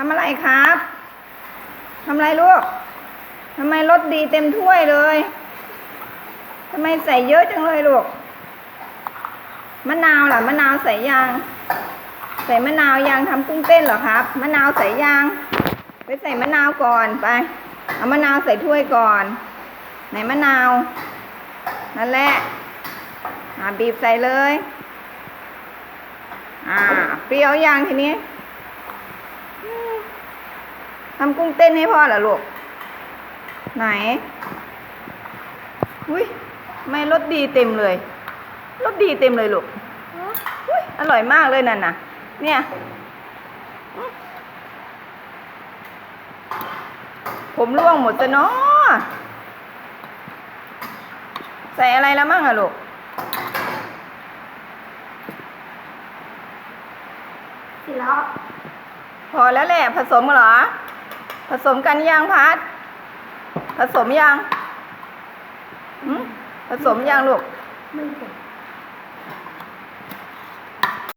ทำอะไรครับ ทำอะไรลูก ทำไมรสดีเต็มถ้วยเลย ทำไมใส่เยอะจังเลยลูก มะนาวล่ะมะนาวใส่ยาง ใส่มะนาวยางทำกุ้งเต้นเหรอครับ มะนาวใส่ยาง ไปใส่มะนาวก่อนไป เอามะนาวใส่ถ้วยก่อน ไหนมะนาว นั่นแหละอ่าบีบใส่เลย อ่าเปรี้ยวยางทีนี้ ทำกุ้งเต้นให้พ่อเหรอลูก ไหน อุ้ยไม่รสดีเต็มเลยรสดีเต็มเลยลูกอุ้ยอร่อยมากเลยนั่นน่ะ เนี่ยอืมผมร่วงหมดจะเนาะใส่อะไรแล้วมั่งอะลูกสิแล้วพอแล้วแหละผสมเหรอ ผสมกันยังพัด ผสมยังผสมยังลูกไม่เสร็จ